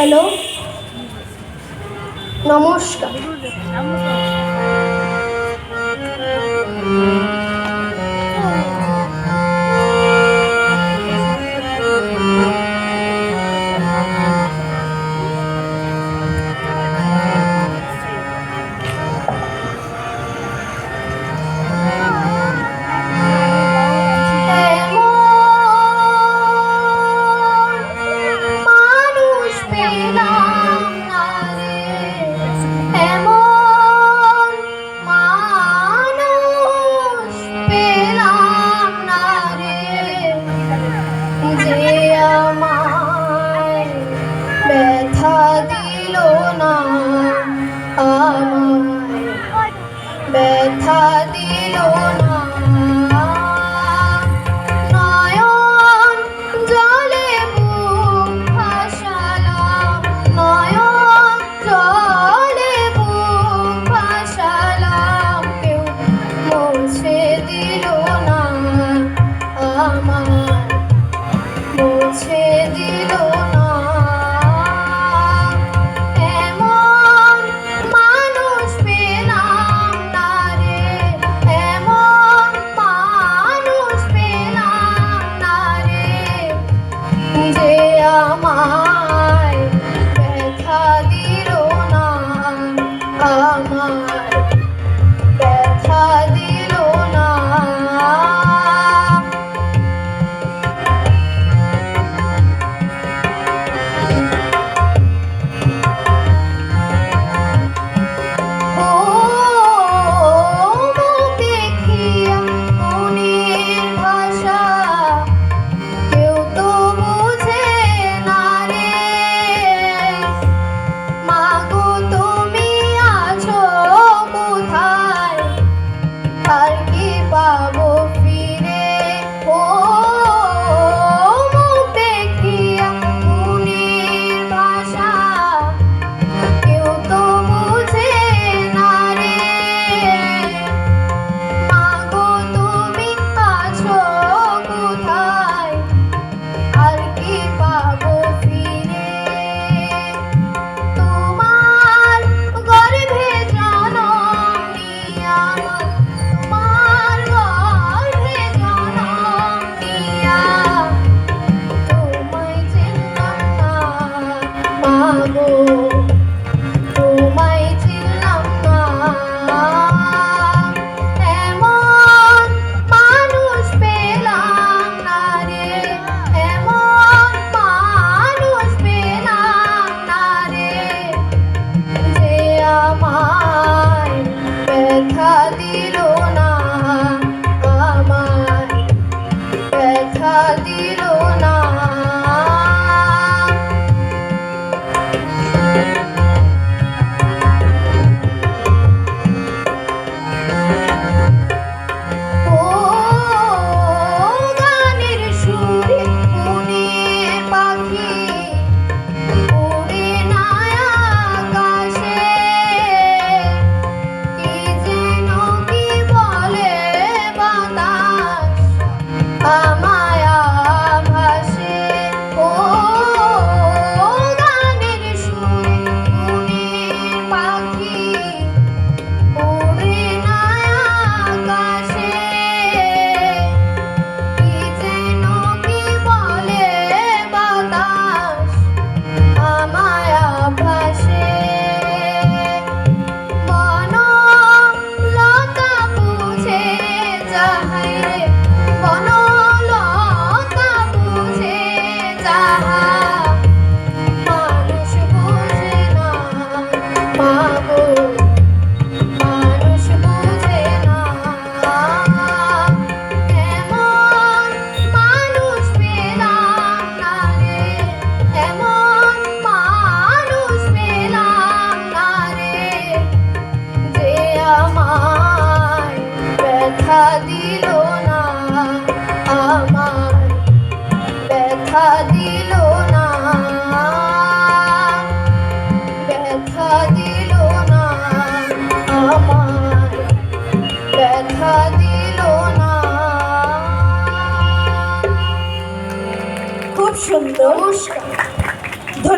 Hello. নমস্কার। ব্যথা দিল না আমার ব্যথা দিল না ব্যথা দিল না আমার ব্যথা দিল না। খুব সুন্দর। নমস্কার।